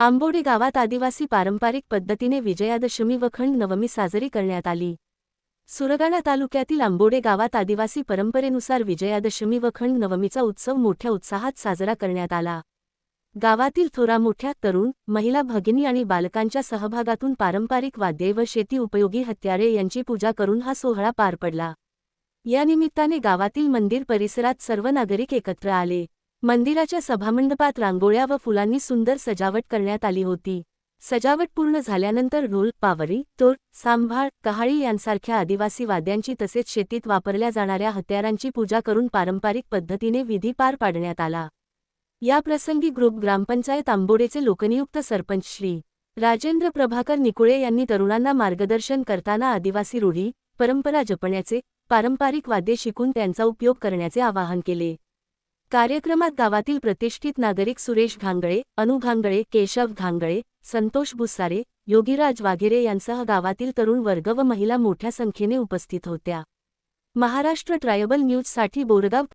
आंबोडे गावात आदिवासी पारंपरिक पद्धतीने विजयादशमी व खंड नवमी साजरी करण्यात आली. सुरगाणा तालुक्यातील आंबोडे गावात आदिवासी परंपरेनुसार विजयादशमी व खंड नवमीचा उत्सव मोठ्या उत्साहात साजरा करण्यात आला. गावातील थोरा मोठ्या तरुण महिला भगिनी आणि बालकांच्या सहभागातून पारंपरिक वाद्ये व शेती उपयोगी हत्यारे यांची पूजा करून हा सोहळा पार पडला. या निमित्ताने गावातील मंदिर परिसरात सर्व नागरिक एकत्र आले. मंदिराच्या सभामंडपात रांगोळ्या व फुलांनी सुंदर सजावट करण्यात आली होती. सजावट पूर्ण झाल्यानंतर ढोल पावरी तोर सांभाळ कहाळी यांसारख्या आदिवासी वाद्यांची तसेच शेतीत वापरल्या जाणाऱ्या हत्यारांची पूजा करून पारंपरिक पद्धतीने विधी पार पाडण्यात आला. या प्रसंगी ग्रुप ग्रामपंचायत आंबोडेचे लोकनियुक्त सरपंच श्री. राजेंद्र प्रभाकर निकुळे यांनी तरुणांना मार्गदर्शन करताना आदिवासी रूढी परंपरा जपण्याचे पारंपरिक वाद्ये शिकून त्यांचा उपयोग करण्याचे आवाहन केले. कार्यक्रमात गावातील प्रतिष्ठित नागरिक सुरेश घांगळे अनु घांगळे केशव घांगळे संतोष भुसारे योगीराज वाघेरे यांसह गावातील तरुण वर्ग व महिला मोठ्या संख्येने उपस्थित होत्या. महाराष्ट्र ट्रायबल न्यूजसाठी बोरगाव